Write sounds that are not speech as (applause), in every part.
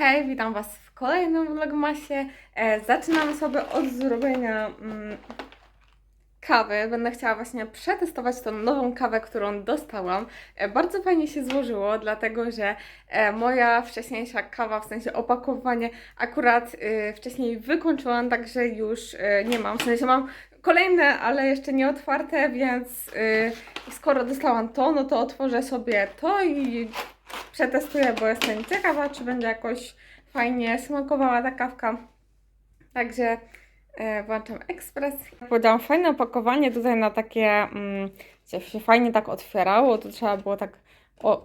Hej, witam Was w kolejnym vlogmasie. E, zaczynamy sobie od zrobienia mm, kawy. Będę chciała właśnie przetestować tą nową kawę, którą dostałam. E, bardzo fajnie się złożyło, dlatego że e, moja wcześniejsza kawa, w sensie opakowanie, akurat e, wcześniej wykończyłam, także już e, nie mam. W sensie mam kolejne, ale jeszcze nie otwarte, więc e, skoro dostałam to, no to otworzę sobie to i przetestuję, bo jestem ciekawa, czy będzie jakoś fajnie smakowała ta kawka. Także e, włączam ekspres. Powiedziałam, fajne opakowanie tutaj na takie, mm, się fajnie tak otwierało, to trzeba było tak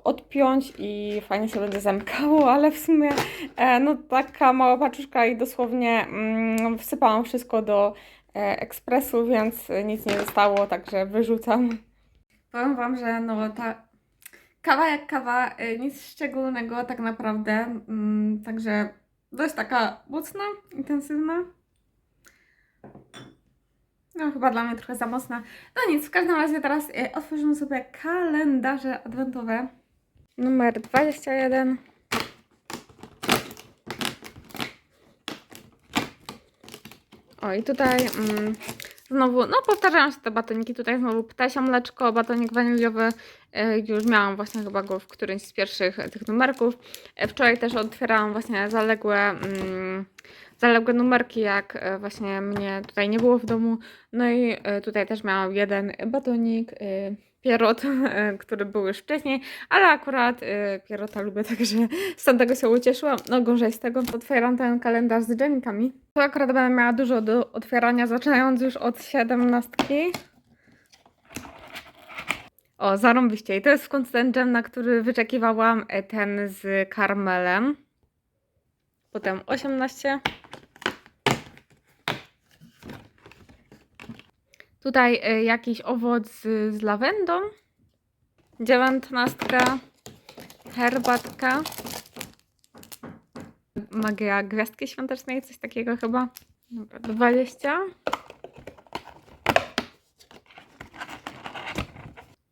odpiąć i fajnie się będzie zamykało, (laughs) ale w sumie e, no taka mała paczuszka i dosłownie mm, wsypałam wszystko do e, ekspresu, więc nic nie zostało, także wyrzucam. Powiem Wam, że no ta Kawa jak kawa, y, nic szczególnego tak naprawdę. Mm, także dość taka mocna, intensywna. No chyba dla mnie trochę za mocna. No nic, w każdym razie teraz y, otworzymy sobie kalendarze adwentowe. Numer 21. O i tutaj mm, znowu, no powtarzają się te batoniki. Tutaj znowu ptasia mleczko, batonik waniliowy. E, Już miałam właśnie chyba go w którymś z pierwszych e, tych numerków. E, Wczoraj też otwierałam właśnie zaległe, mm, zaległe numerki, jak właśnie mnie tutaj nie było w domu. No i tutaj też miałam jeden batonik. Pierrot, (laughs) e, który był już wcześniej, ale akurat e, Pierrota lubię, (laughs) także z tamtego się ucieszyłam. No gorzej z tego otwieram ten kalendarz z dżemikami. To akurat będę miała dużo do otwierania, zaczynając już od siedemnastki. O, zarąbiście. I to jest w końcu ten dżem, na który wyczekiwałam, e, ten z karmelem. Potem 18. Tutaj e, jakiś owoc z, z lawendą. Dziewiętnastka. Herbatka. Magia gwiazdki świątecznej, coś takiego chyba. Dobra, 20.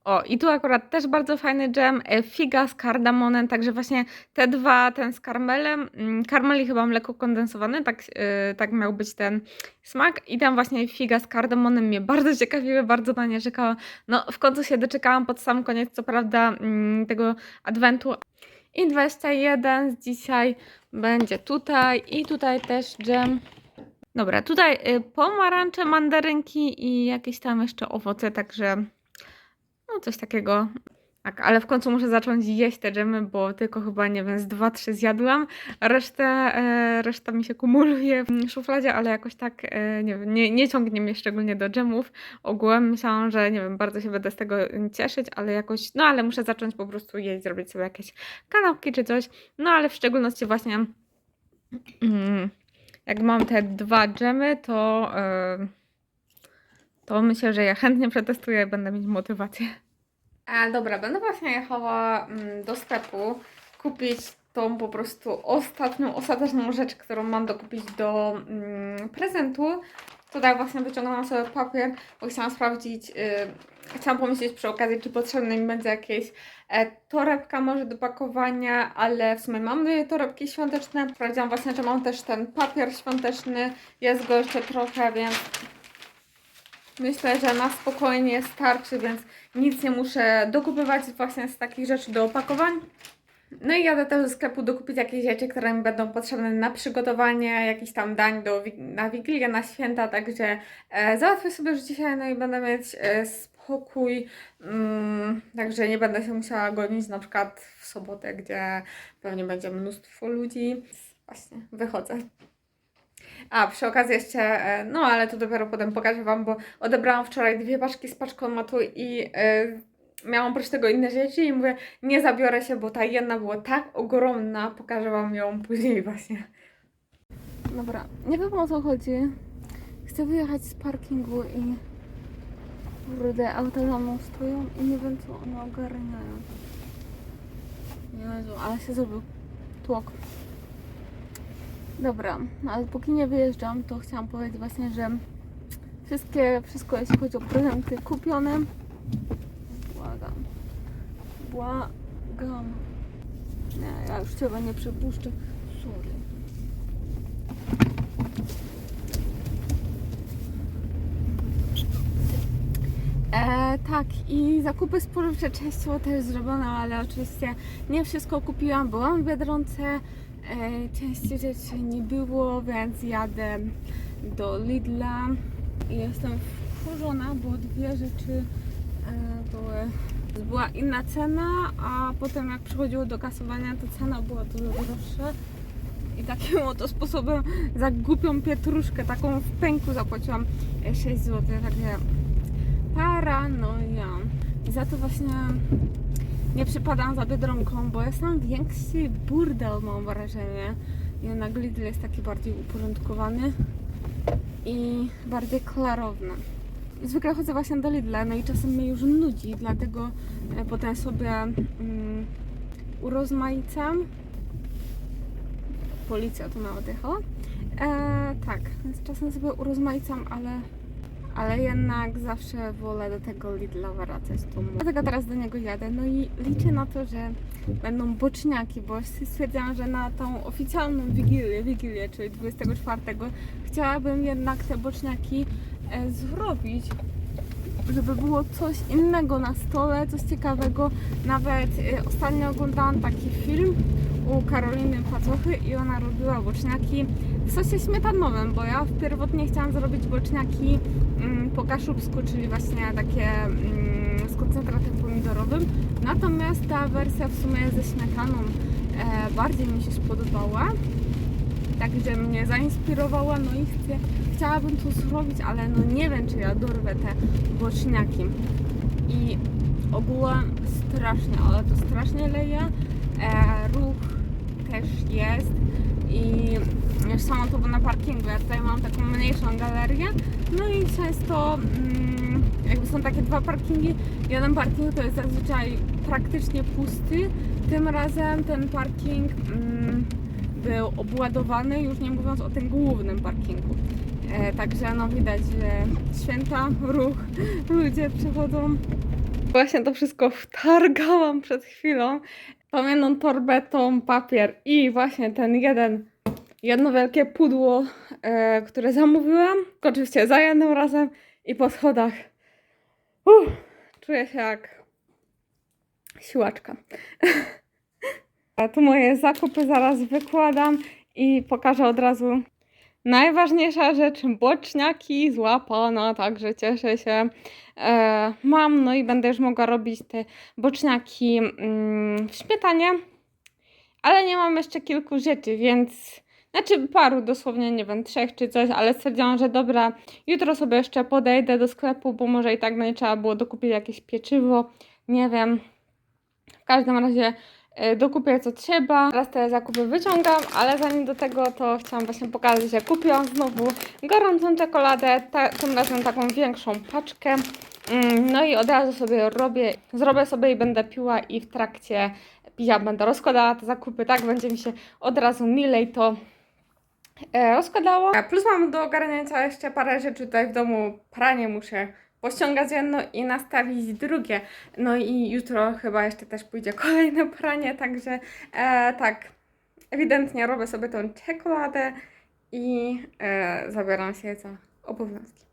O, i tu akurat też bardzo fajny dżem, e, figa z kardamonem, także właśnie te dwa, ten z karmelem, mm, karmel i chyba mleko kondensowane, tak, e, tak miał być ten smak i tam właśnie figa z kardamonem mnie bardzo ciekawiły, bardzo na nie czekałam. No, w końcu się doczekałam pod sam koniec, co prawda, mm, tego adwentu. I 21 z dzisiaj będzie tutaj i tutaj też dżem. Dobra, tutaj y, pomarańcze, mandarynki i jakieś tam jeszcze owoce, także no coś takiego. Tak, ale w końcu muszę zacząć jeść te dżemy, bo tylko chyba, nie wiem, z dwa, trzy zjadłam. Resztę, e, reszta mi się kumuluje w szufladzie, ale jakoś tak, e, nie wiem, nie, nie ciągnie mnie szczególnie do dżemów. Ogółem myślałam, że, nie wiem, bardzo się będę z tego cieszyć, ale jakoś, no ale muszę zacząć po prostu jeść, zrobić sobie jakieś kanapki czy coś. No ale w szczególności właśnie, mm, jak mam te dwa dżemy, to... E, to myślę, że ja chętnie przetestuję będę mieć motywację. A dobra, będę właśnie jechała mm, do sklepu kupić tą po prostu ostatnią, ostateczną rzecz, którą mam dokupić do mm, prezentu. Tutaj właśnie wyciągnęłam sobie papier, bo chciałam sprawdzić, y, chciałam pomyśleć przy okazji, czy potrzebna mi będzie jakieś e, torebka może do pakowania, ale w sumie mam dwie torebki świąteczne. Sprawdziłam właśnie, że mam też ten papier świąteczny, jest go jeszcze trochę, więc Myślę, że na spokojnie starczy, więc nic nie muszę dokupywać właśnie z takich rzeczy do opakowań. No i jadę też do sklepu dokupić jakieś rzeczy, które mi będą potrzebne na przygotowanie jakichś tam dań do, na Wigilię, na święta, także e, załatwię sobie już dzisiaj, no i będę mieć e, spokój, mm, także nie będę się musiała gonić na przykład w sobotę, gdzie pewnie będzie mnóstwo ludzi. Właśnie, wychodzę. A, przy okazji jeszcze, e, no ale to dopiero potem pokażę Wam, bo odebrałam wczoraj dwie paczki z paczkomatu i e, miałam oprócz tego inne rzeczy i mówię, nie zabiorę się, bo ta jedna była tak ogromna, pokażę Wam ją później właśnie. Dobra, nie wiem o co chodzi. Chcę wyjechać z parkingu i kurde, auta za mną stoją i nie wiem co one ogarniają. Jezu, ale się zrobił tłok. Dobra, no ale póki nie wyjeżdżam, to chciałam powiedzieć właśnie, że wszystkie, wszystko jeśli chodzi o prezenty kupione. Błagam. Błagam. Nie, ja już Ciebie nie przepuszczę. Sorry. E, tak, i zakupy spożywcze częściowo też zrobione, ale oczywiście nie wszystko kupiłam. Byłam w Biedronce, części rzeczy nie było, więc jadę do Lidla i jestem wkurzona, bo dwie rzeczy e, były, była inna cena, a potem jak przychodziło do kasowania, to cena była dużo droższa. I takim (laughs) oto sposobem za głupią pietruszkę, taką w pęku zapłaciłam e, 6 zł, także paranoja. I za to właśnie nie przypadam za Biedronką, bo jest tam większy burdel, mam wrażenie. I jednak Lidl jest taki bardziej uporządkowany i bardziej klarowny. Zwykle chodzę właśnie do Lidla, no i czasem mnie już nudzi, dlatego e, potem sobie mm, urozmaicam. Policja tu jechała. E, tak, więc czasem sobie urozmaicam, ale ale jednak zawsze wolę do tego Lidla wracać tu. Dlatego teraz do niego jadę. No i liczę na to, że będą boczniaki, bo stwierdziłam, że na tą oficjalną wigilię, wigilię, czyli 24 chciałabym jednak te boczniaki e, zrobić żeby było coś innego na stole, coś ciekawego. Nawet e, ostatnio oglądałam taki film u Karoliny Pacochy i ona robiła boczniaki w sosie śmietanowym, bo ja pierwotnie chciałam zrobić boczniaki po kaszubsku, czyli właśnie takie mm, z koncentratem pomidorowym. Natomiast ta wersja w sumie ze śmietaną e, bardziej mi się spodobała. Także mnie zainspirowała, no i chcę, chciałabym to zrobić, ale no nie wiem, czy ja dorwę te boczniaki. I ogółem strasznie, ale to strasznie leje. E, ruch też jest i samo to było na parkingu. Ja tutaj mam taką mniejszą galerię. No i często mm, jakby są takie dwa parkingi. Jeden parking to jest zazwyczaj praktycznie pusty. Tym razem ten parking mm, był obładowany, już nie mówiąc o tym głównym parkingu. E, także no widać, że święta, ruch, ludzie przychodzą. Właśnie to wszystko wtargałam przed chwilą. Tą jedną torbę, tą papier i właśnie ten jeden, jedno wielkie pudło, e, które zamówiłam. Oczywiście za jednym razem i po schodach. Uff, czuję się jak siłaczka. (laughs) A tu moje zakupy zaraz wykładam i pokażę od razu. Najważniejsza rzecz, boczniaki złapana, także cieszę się. E, mam, no i będę już mogła robić te boczniaki mm, w śmietanie, ale nie mam jeszcze kilku rzeczy, więc znaczy paru dosłownie, nie wiem, trzech czy coś, ale stwierdziłam, że dobra, jutro sobie jeszcze podejdę do sklepu, bo może i tak będzie trzeba było dokupić jakieś pieczywo, nie wiem. W każdym razie e, dokupię co trzeba. Teraz te zakupy wyciągam, ale zanim do tego to chciałam właśnie pokazać, że kupiłam znowu gorącą czekoladę, ta, tym razem taką większą paczkę. Mm, No i od razu sobie robię, zrobię sobie i będę piła i w trakcie picia będę rozkładała te zakupy, tak będzie mi się od razu milej to e, rozkładało. A Plus mam do ogarnięcia jeszcze parę rzeczy tutaj w domu, pranie muszę pościągać jedno i nastawić drugie. No i jutro chyba jeszcze też pójdzie (laughs) kolejne pranie, także e, tak, ewidentnie robię sobie tą czekoladę i e, zabieram się za obowiązki.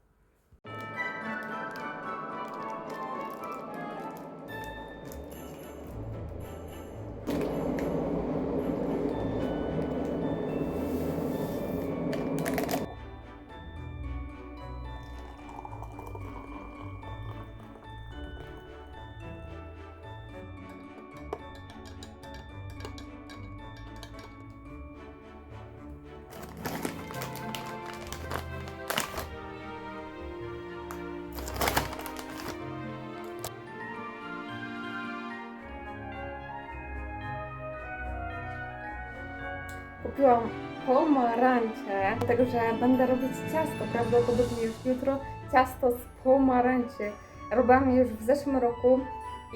Kupiłam pomarańcze, dlatego że będę robić ciasto, prawdopodobnie już jutro, ciasto z pomarańczy. Robiłam już w zeszłym roku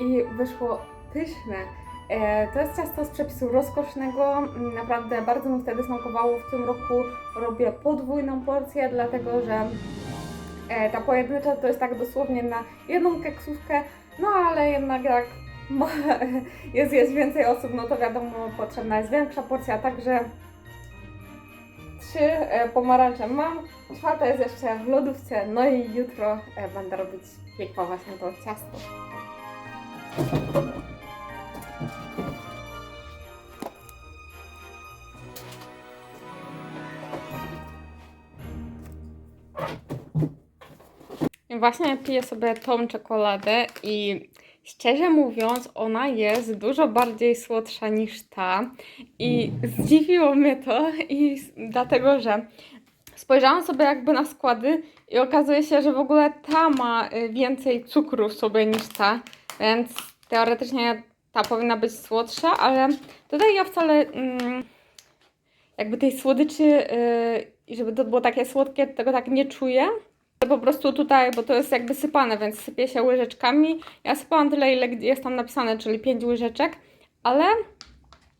i wyszło pyszne. E, to jest ciasto z przepisu rozkosznego, Mm, naprawdę bardzo mi wtedy smakowało. W tym roku robię podwójną porcję, dlatego że e, ta pojedyncza to jest tak dosłownie na jedną keksówkę, no ale jednak jak (laughs) jest, jest więcej osób, no to wiadomo, potrzebna jest większa porcja, także trzy e, pomarańcze mam, czwarta jest jeszcze w lodówce, no i jutro e, będę robić piekła właśnie to ciasto. Właśnie piję sobie tą czekoladę i szczerze mówiąc, ona jest dużo bardziej słodsza niż ta. I zdziwiło mnie to i dlatego, że spojrzałam sobie jakby na składy i okazuje się, że w ogóle ta ma y, więcej cukru w sobie niż ta, więc teoretycznie ta powinna być słodsza, ale tutaj ja wcale mm, jakby tej słodyczy, y, i żeby to było takie słodkie, tego tak nie czuję. Po prostu tutaj, bo to jest jakby sypane, więc sypie się łyżeczkami. Ja sypałam tyle, ile jest tam napisane, czyli 5 łyżeczek, ale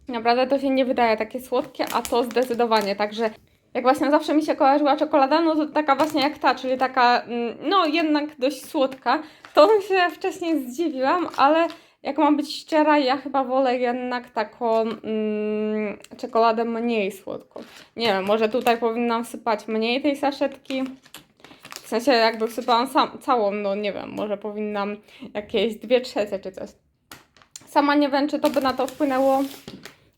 naprawdę to się nie wydaje takie słodkie, a to zdecydowanie, także jak właśnie zawsze mi się kojarzyła czekolada, no to taka właśnie jak ta, czyli taka, mm, no jednak dość słodka. To się wcześniej zdziwiłam, ale jak mam być szczera, ja chyba wolę jednak taką mm, czekoladę mniej słodką. Nie wiem, może tutaj powinnam sypać mniej tej saszetki. Sensie jakby wsypałam sam, całą, no nie wiem, może powinnam jakieś dwie trzecie czy coś. Sama nie wiem, czy to by na to wpłynęło.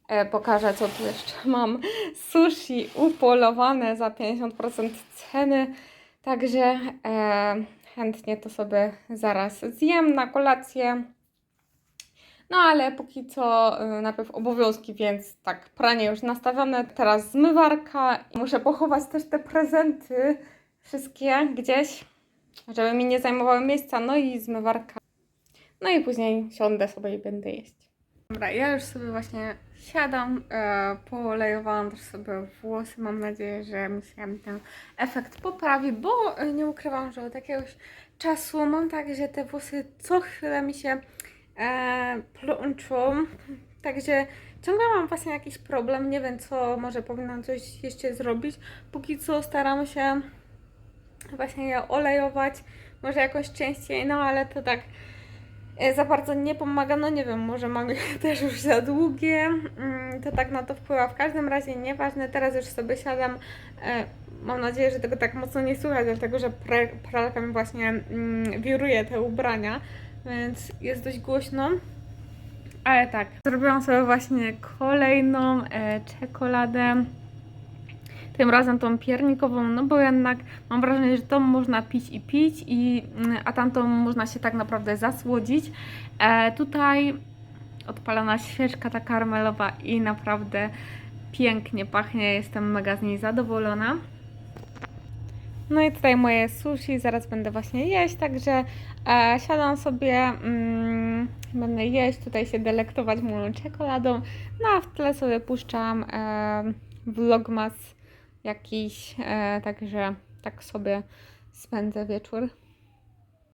E, pokażę, co tu jeszcze (laughs) mam. Sushi upolowane za 50% ceny. Także e, chętnie to sobie zaraz zjem na kolację. No ale póki co y, najpierw obowiązki, więc tak, pranie już nastawione, teraz zmywarka. Muszę pochować też te prezenty wszystkie gdzieś, żeby mi nie zajmowały miejsca, no i zmywarka. No i później siądę sobie i będę jeść. Dobra, ja już sobie właśnie siadam, e, poolejowałam też sobie włosy, mam nadzieję, że mi się ten efekt poprawi, bo e, nie ukrywam, że od jakiegoś czasu mam tak, że te włosy co chwilę mi się e, plączą, także ciągle mam właśnie jakiś problem, nie wiem co, może powinnam coś jeszcze zrobić, póki co staram się właśnie je olejować, może jakoś częściej, no ale to tak e, za bardzo nie pomaga, no nie wiem, może mam (laughs) też już za długie, mm, to tak na to wpływa. W każdym razie nieważne, teraz już sobie siadam, e, mam nadzieję, że tego tak mocno nie słychać, dlatego że pralka mi właśnie mm, wiruje te ubrania, więc jest dość głośno. Ale tak, zrobiłam sobie właśnie kolejną e, czekoladę. Tym razem tą piernikową, no bo jednak mam wrażenie, że tą można pić i pić, i, mm, a tamtą można się tak naprawdę zasłodzić. E, tutaj odpalona świeczka ta karmelowa i naprawdę pięknie pachnie, jestem mega z niej zadowolona. No i tutaj moje sushi, zaraz będę właśnie jeść, także e, siadam sobie, mm, będę jeść, tutaj się delektować moją czekoladą, no a w tle sobie puszczam e, vlogmas jakiś, e, także tak sobie spędzę wieczór.